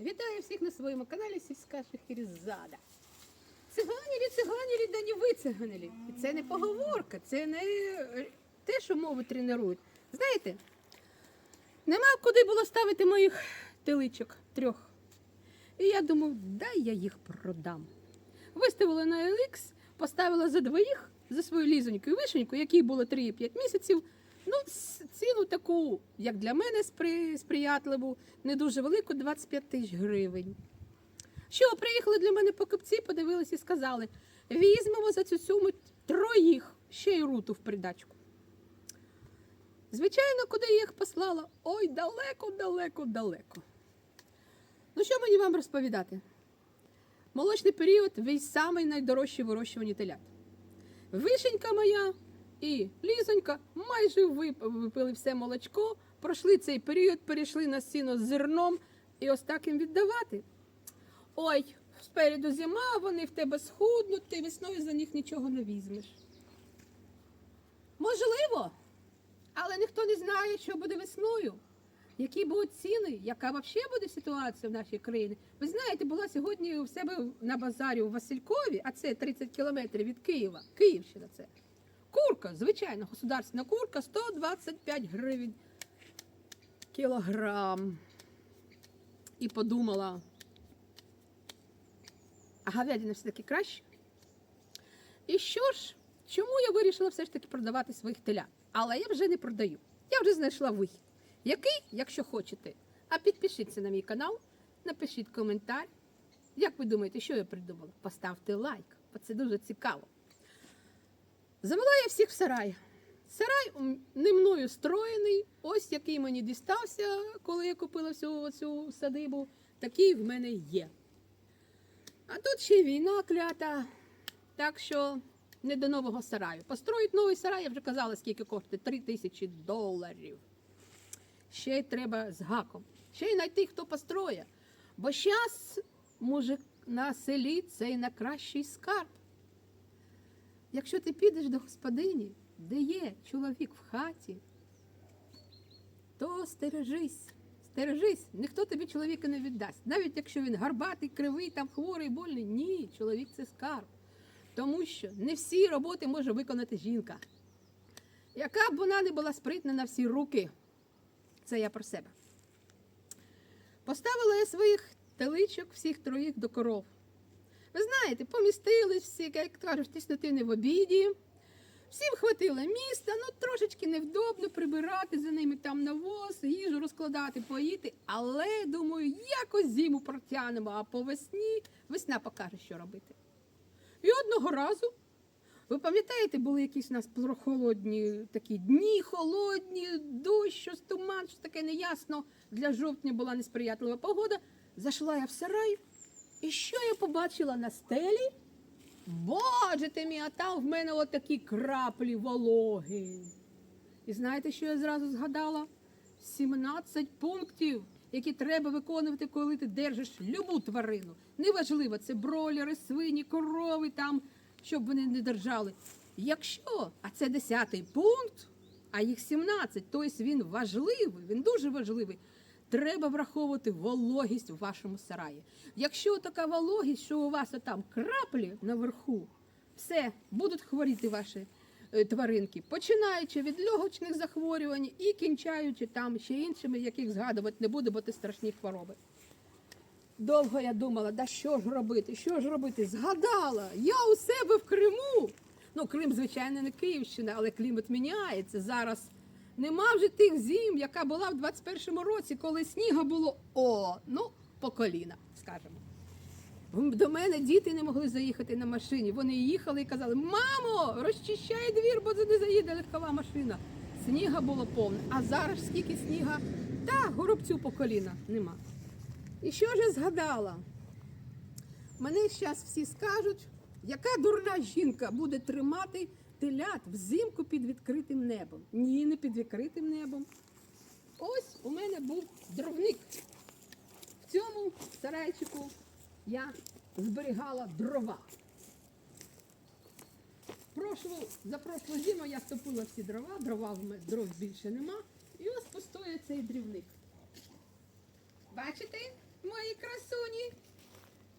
Вітаю всіх на своєму каналі Сільська Шахерезада. Циганілі, циганілі, да не ви циганілі. І це не поговорка, це не е, те, що мову тренують. Знаєте, нема куди було ставити моїх теличок трьох. І я думав, дай я їх продам. Виставила на LX, поставила за двоїх за свою лізоньку і вишеньку, якій було 3-5 місяців. Ну, ціну таку, як для мене, сприятливу, не дуже велику 25 тисяч гривень. Що приїхали для мене покупці, подивилися і сказали: візьмемо за цю суму троїх, ще й руту в придачку. Звичайно, куди їх послала? Ой, далеко, далеко, далеко. Ну, що мені вам розповідати? Молочний період весь самий найдорожчий вирощувані телят. Вишенька моя і лізонька майже випили все молочко, пройшли цей період, перейшли на сіно з зерном і ось так їм віддавати. Ой, спереду зима, вони в тебе схуднуть, ти весною за них нічого не візьмеш. Можливо, але ніхто не знає, що буде весною. Які будуть ціни, яка взагалі буде ситуація в нашій країні? Ви знаєте, була сьогодні у себе на базарі у Василькові, а це 30 кілометрів від Києва, Київщина це. Курка, звичайно, государственна курка 125 гривень кілограм. І подумала, а говядина все-таки краще. І що ж, чому я вирішила все ж таки продавати своїх телят? Але я вже не продаю. Я вже знайшла вихід. Який, якщо хочете. А підпишіться на мій канал, напишіть коментар. Як ви думаєте, що я придумала? Поставте лайк, бо це дуже цікаво. Завела я всіх в сарай. Сарай не мною строєний, ось який мені дістався, коли я купила всю цю садибу, такий в мене є. А тут ще й війна клята, так що не до нового сараю. Построїть новий сарай, я вже казала, скільки коштує 3 тисячі доларів. Ще й треба з гаком. Ще й знайти, хто построє. Бо зараз мужик на селі це й на кращий скарб. Якщо ти підеш до господині, де є чоловік в хаті, то стережись, стережись, ніхто тобі чоловіка не віддасть. Навіть якщо він гарбатий, кривий, там хворий, больний. Ні, чоловік це скарб. Тому що не всі роботи може виконати жінка. Яка б вона не була спритна на всі руки, це я про себе. Поставила я своїх теличок всіх троїх до коров. Ви знаєте, помістились всі, як кажуть, тіснотини в обіді. Всім хватило міста, ну трошечки невдобно прибирати за ними там навоз, їжу розкладати, поїти. Але думаю, якось зиму протягнемо, а по весні весна покаже, що робити. І одного разу, ви пам'ятаєте, були якісь у нас прохолодні такі дні, холодні, дощ, щось туман, щось таке неясно. Для жовтня була несприятлива погода. Зайшла я в сарай, і що я побачила на стелі? Боже ти мій, а там в мене отакі краплі вологи. І знаєте, що я зразу згадала? 17 пунктів, які треба виконувати, коли ти держиш любу тварину. Неважливо, це бройлери, свині, корови там, щоб вони не держали. Якщо, а це 10 пункт, а їх 17, тобто він важливий, він дуже важливий. Треба враховувати вологість в вашому сараї. Якщо така вологість, що у вас там краплі наверху, все, будуть хворіти ваші е, тваринки, починаючи від легочних захворювань і кінчаючи там ще іншими, яких згадувати не буду, бо це страшні хвороби. Довго я думала, да що ж робити, що ж робити? Згадала, я у себе в Криму. Ну, Крим, звичайно, не Київщина, але клімат міняється. Зараз нема вже тих зим, яка була в 21-му році, коли сніга було о, ну, по коліна, скажімо. До мене діти не могли заїхати на машині. Вони їхали і казали: Мамо, розчищай двір, бо не заїде легкова машина. Сніга було повне. А зараз скільки сніга? Та горобцю по коліна нема. І що ж я згадала? Мене зараз всі скажуть, яка дурна жінка буде тримати телят взимку під відкритим небом. Ні, не під відкритим небом. Ось у мене був дровник. В цьому сарайчику я зберігала дрова. Прошлу, за прошлу зиму я стопила всі дрова, дрова в мене дров більше нема. І ось постоє цей дрівник. Бачите, мої мої красуні.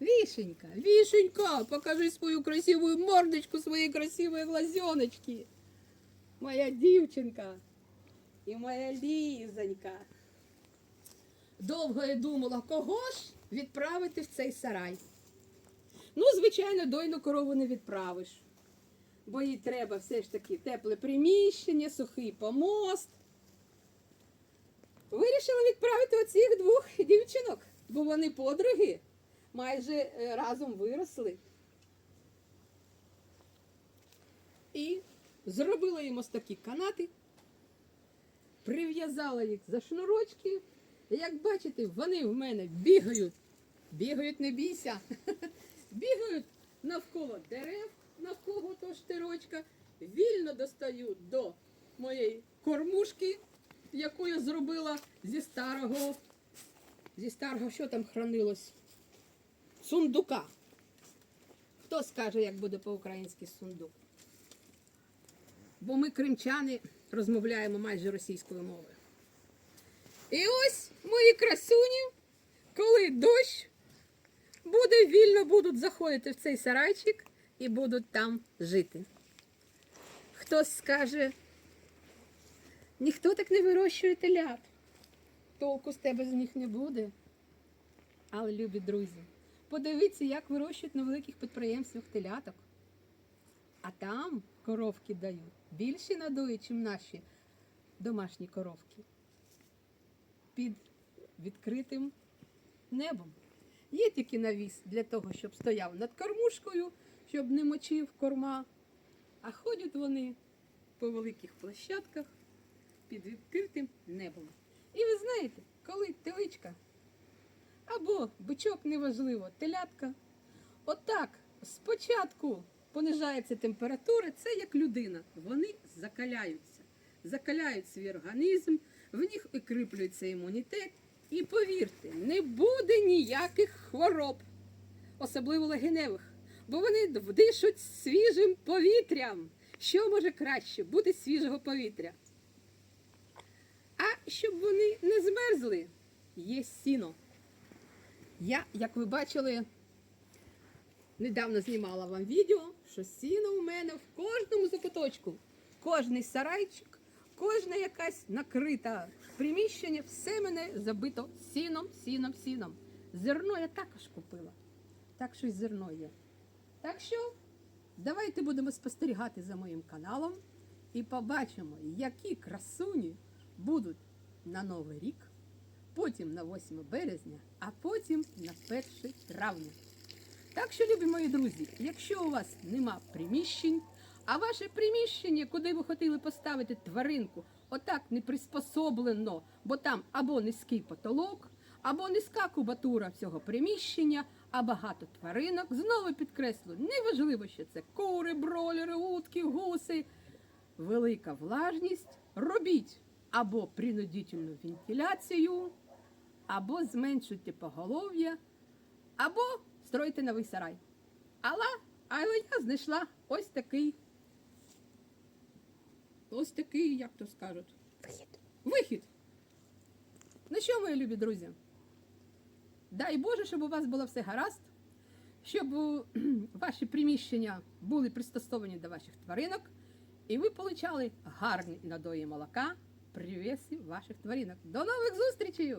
Вишенька, Вишенька, покажи свою красивую мордочку, свої красиві глазеночки. Моя дівчинка і моя лізонька. Довго я думала, кого ж відправити в цей сарай. Ну, звичайно, дойну корову не відправиш, бо їй треба все ж таки тепле приміщення, сухий помост. Вирішила відправити оцих двох дівчинок, бо вони подруги майже е, разом виросли. І зробила їм ось такі канати, прив'язала їх за шнурочки. Як бачите, вони в мене бігають. Бігають, не бійся. Бігають навколо дерев, навколо того штирочка, вільно достають до моєї кормушки, яку я зробила зі старого. Зі старого, що там хранилось? Сундука. Хто скаже, як буде по-українськи сундук? Бо ми, кримчани, розмовляємо майже російською мовою. І ось мої красуні, коли дощ буде вільно, будуть заходити в цей сарайчик і будуть там жити. Хтось скаже, ніхто так не вирощує телят. Толку з тебе з них не буде. Але, любі друзі, подивіться, як вирощують на великих підприємствах теляток. А там коровки дають більші надої, ніж наші домашні коровки. Під відкритим небом. Є тільки навіс для того, щоб стояв над кормушкою, щоб не мочив корма. А ходять вони по великих площадках під відкритим небом. І ви знаєте, коли теличка або бичок неважливо, телятка, отак спочатку понижається температура, це як людина. Вони закаляються, закаляють свій організм, в них укріплюється імунітет. І повірте, не буде ніяких хвороб, особливо легеневих, бо вони дишуть свіжим повітрям. Що може краще бути свіжого повітря? А щоб вони не змерзли, є сіно. Я, як ви бачили, недавно знімала вам відео, що сіно у мене в кожному закуточку, кожний сарайчик, кожна якась накрита приміщення, все мене забито сіном, сіном, сіном. Зерно я також купила. Так що й зерно є. Так що давайте будемо спостерігати за моїм каналом і побачимо, які красуні будуть на Новий рік, потім на 8 березня, а потім на 1 травня. Так що, любі мої друзі, якщо у вас нема приміщень, а ваше приміщення, куди ви хотіли поставити тваринку, отак не приспособлено, бо там або низький потолок, або низька кубатура цього приміщення, а багато тваринок. Знову підкреслю, неважливо, що це кури, бролери, утки, гуси. Велика влажність. Робіть або принудительну вентиляцію, або зменшуйте поголов'я, або стройте новий сарай. Але, але я знайшла ось такий. Ось такий, як то скажуть. Вихід. Вихід. Ну що, мої любі друзі? Дай Боже, щоб у вас було все гаразд, щоб ваші приміщення були пристосовані до ваших тваринок, і ви получали гарні надої молока при весі ваших тваринок. До нових зустрічей!